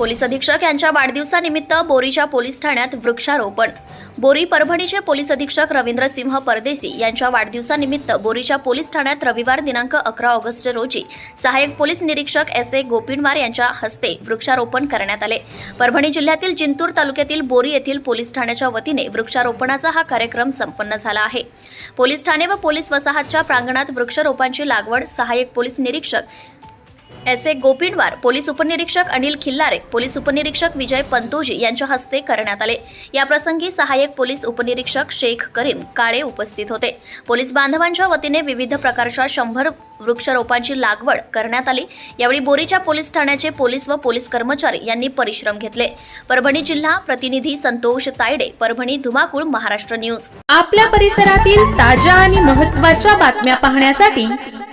Police अधीक्षक यांच्या वाढदिवसानिमित्त बोरीच्या पोलीस ठाण्यात वृक्षारोपण. बोरी परभणीचे पोलीस अधीक्षक रवींद्र सिंह परदेसी यांच्या वाढदिवसानिमित्त बोरीच्या पोलीस ठाण्यात रविवार दिनांक अकरा ऑगस्ट रोजी सहाय्यक पोलीस निरीक्षक एस ए गोपिनवार यांच्या हस्ते वृक्षारोपण करण्यात आले. परभणी जिल्ह्यातील जिंतूर तालुक्यातील बोरी येथील पोलीस ठाण्याच्या वतीने वृक्षारोपणाचा हा कार्यक्रम संपन्न झाला आहे. पोलीस ठाणे व पोलीस वसाहतच्या प्रांगणात वृक्षरोपांची लागवड सहाय्यक पोलीस निरीक्षक एस ए गोपिंडवार पोलीस उपनिरीक्षक अनिल खिल्लारे पोलीस उपनिरीक्षक विजय पंतोजी यांच्या हस्ते करण्यात आले. याप्रसंगी सहाय्यक पोलीस उपनिरीक्षक शेख करीम काळे उपस्थित होते. पोलीस बांधवांच्या वतीने विविध प्रकारच्या शंभर वृक्षारोपांची लागवड करण्यात आली. यावेळी बोरीच्या पोलीस ठाण्याचे पोलीस व पोलीस कर्मचारी यांनी परिश्रम घेतले. परभणी जिल्हा प्रतिनिधी संतोष तायडे परभणी धुमाकूळ महाराष्ट्र न्यूज. आपल्या परिसरातील ताज्या आणि महत्त्वाच्या बातम्या पाहण्यासाठी